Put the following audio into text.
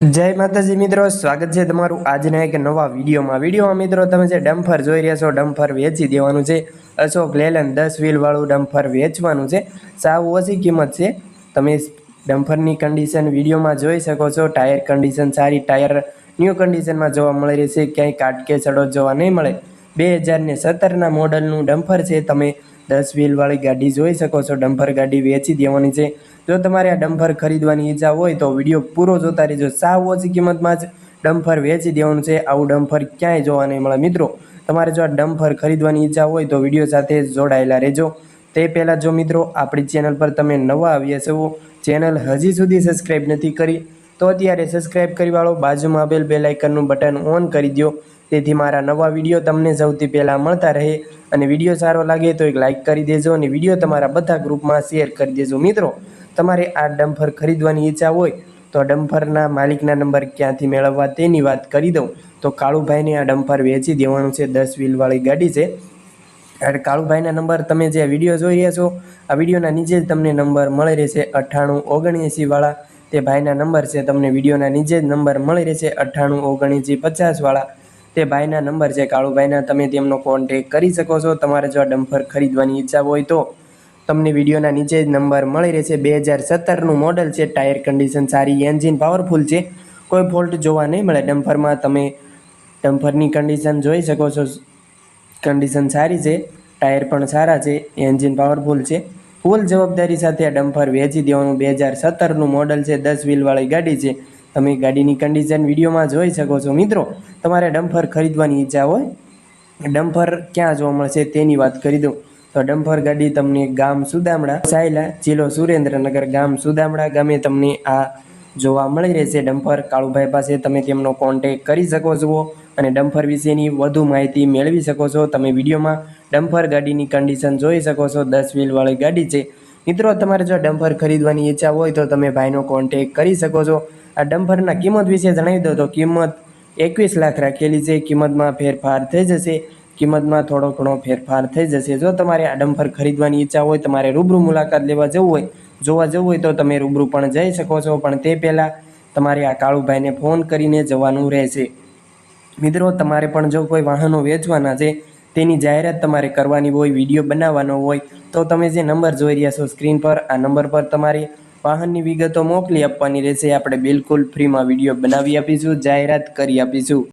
જય માતાજી મિત્રો, સ્વાગત છે તમારું આજના એક નવા વિડીયોમાં. વિડીયોમાં મિત્રો, તમે જે ડમ્ફર જોઈ રહ્યા છો, ડમ્ફર વેચી દેવાનું છે. અશોક લેલન દસ વ્હીલવાળું ડમ્ફર વેચવાનું છે. સાવ ઓછી કિંમત છે. તમે ડમ્ફરની કન્ડિશન વિડીયોમાં જોઈ શકો છો. ટાયર કન્ડિશન સારી ટાયર ન્યૂ કન્ડિશનમાં જોવા મળી રહેશે. ક્યાંય કાટકે ચડો જોવા નહીં મળે. બે હજારને સત્તરના મોડલનું ડમ્ફર છે. તમે દસ વ્હીલવાળી ગાડી જોઈ શકો છો, ડમ્ફર ગાડી વેચી દેવાની છે. જો તમારે આ ડમ્ફર ખરીદવાની ઈચ્છા હોય તો વીડિયો પૂરો જોતા રહેજો. સાવ ઓછી કિંમતમાં જ ડમ્ફર વેચી દેવાનું છે. આવું ડમ્ફર ક્યાંય જોવા નહીં મળે. મિત્રો, તમારે જો આ ડમ્ફર ખરીદવાની ઈચ્છા હોય તો વીડિયો સાથે જોડાયેલા રહેજો. તે પહેલાં જો મિત્રો, આપણી ચેનલ પર તમે નવા આવ્યા છો, ચેનલ હજી સુધી સબસ્ક્રાઈબ નથી કરી તો અત્યારે સબસ્ક્રાઈબ કરી વાળો, બાજુમાં આપેલ બે લાઇકનનું બટન ઓન કરી દો તેથી મારા નવા વીડિયો તમને સૌથી પહેલાં મળતા રહે. અને વીડિયો સારો લાગે તો એક લાઇક કરી દેજો અને વીડિયો તમારા બધા ગ્રુપમાં શેર કરી દેજો. મિત્રો, તમારે આ ડમ્ફર ખરીદવાની ઈચ્છા હોય, તો ડમ્ફરના માલિકના નંબર ક્યાંથી મેળવવા તેની વાત કરી દઉં. તો કાળુભાઈને આ ડમ્ફર વેચી દેવાનું છે દસ વ્હીલવાળી ગાડી છે. એટલે કાળુભાઈના નંબર તમે જે વીડિયો જોઈ રહ્યા છો, આ વિડીયોના નીચે જ તમને નંબર મળી રહેશે અઠ્ઠાણું ઓગણએંસીવાળા તે ભાઈના નંબર છે, તમને વિડીયોના નીચે જ નંબર મળી રહેશે, અઠ્ઠાણું, ઓગણીસી પચાસવાળા તે ભાઈના નંબર છે, કાળુભાઈના, તમે તેમનો કોન્ટેક કરી શકો છો. તમારે જો ડમ્ફર ખરીદવાની ઈચ્છા હોય તો તમને વિડીયોના નીચે જ નંબર મળી રહેશે. બે હજાર સત્તરનું મોડલ છે ટાયર કન્ડિશન સારી એન્જિન પાવરફુલ છે. કોઈ ફોલ્ટ જોવા નહીં મળે. ડમ્ફરમાં તમે ડમ્ફરની કન્ડિશન જોઈ શકો છો. કન્ડિશન સારી છે ટાયર પણ સારા છે એન્જિન પાવરફુલ છે. ફૂલ જવાબદારી સાથે આ ડમ્ફર વેચી દેવાનું. બે હજાર સત્તરનું મોડલ છે, દસ વ્હીલવાળી ગાડી છે. તમે ગાડીની કન્ડિશન વિડીયોમાં જોઈ શકો છો. મિત્રો, તમારે ડમ્ફર ખરીદવાની ઈચ્છા હોય, ડમ્ફર ક્યાં જોવા મળશે તેની વાત કરી દઉં. તો ડમ્ફર ગાડી તમને ગામ સુદામડા સાયલા, જિલ્લો સુરેન્દ્રનગર ગામ સુદામડા ગામે તમને આ જોવા મળી રહેશે ડમ્ફર કાળુભાઈ પાસે તમે તેમનો કોન્ટેક કરી શકો છો અને ડમ્ફર વિશેની વધુ માહિતી મેળવી શકો છો. તમે વિડીયોમાં ડમ્ફર ગાડીની કન્ડિશન જોઈ શકો છો. દસ વ્હીલવાળી ગાડી છે. મિત્રો, તમારે જો ડમ્ફર ખરીદવાની ઈચ્છા હોય તો તમે ભાઈનો કોન્ટેક કરી શકો છો. આ ડમ્ફરના કિંમત વિશે જણાવી દો તો કિંમત એકવીસ લાખ રાખેલી છે. કિંમતમાં ફેરફાર થઈ જશે. કિંમતમાં થોડો ઘણો ફેરફાર થઈ જશે. જો તમારે આ ડમ્ફર ખરીદવાની ઈચ્છા હોય, તમારે રૂબરૂ મુલાકાત લેવા જવું હોય જોવા જવું હોય તો તમે રૂબરૂ પણ જઈ શકો છો. પણ તે પહેલાં તમારે આ કાળુભાઈને ફોન કરીને જવાનું રહેશે. મિત્રો, તમારે પણ જો કોઈ વાહનો વેચવાના છે, તેની જાહેરાત તમારે કરવાની હોય, વીડિયો બનાવવાનો હોય, તો તમે જે નંબર જોઈ રહ્યા છો સ્ક્રીન પર, આ નંબર પર તમારે વાહનની વિગતો મોકલી આપવાની રહેશે. આપણે બિલકુલ ફ્રીમાં વીડિયો બનાવી આપીશું, જાહેરાત કરી આપીશું.